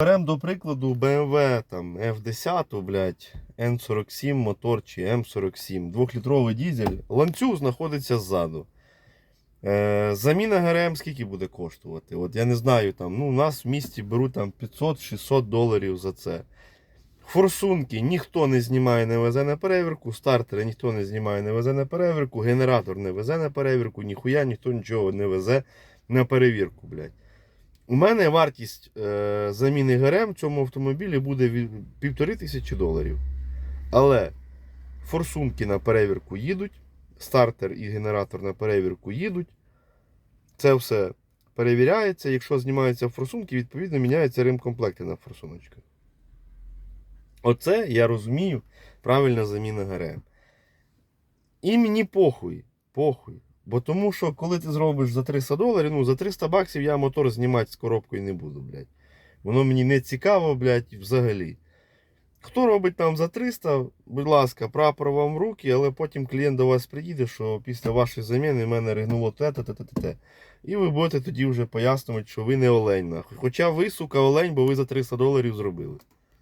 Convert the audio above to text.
Беремо до прикладу BMW там F10, блядь, N47 мотор чи M47, 2-літровий дізель. Ланцюг знаходиться ззаду. Е, заміна ГРМ скільки буде коштувати? От я не знаю, там, ну, у нас в місті беруть там 500-600 доларів за це. Форсунки ніхто не знімає, не везе на перевірку, стартери ніхто не знімає, не везе на перевірку, генератор не везе на перевірку, ніхуя ніхто нічого не везе на перевірку, блядь. У мене вартість е, заміни ГРМ в цьому автомобілі буде від півтори тисячі доларів. Але форсунки на перевірку їдуть, стартер і генератор на перевірку їдуть. Це все перевіряється. Якщо знімаються форсунки, відповідно міняються ремкомплекти на форсуночках. Оце я розумію правильна заміна ГРМ. І мені похуй, похуй. Бо тому що, коли ти зробиш за 300 доларів, ну за 300 баксів я мотор знімати з коробкою не буду, блядь. Воно мені не цікаво, блядь, взагалі. Хто робить там за 300, будь ласка, прапор вам в руки, але потім клієнт до вас приїде, що після вашої заміни в мене ригнуло те те те те те І ви будете тоді вже пояснювати, що ви не олень, нахуй. Хоча ви, сука, олень, бо ви за 300 доларів зробили.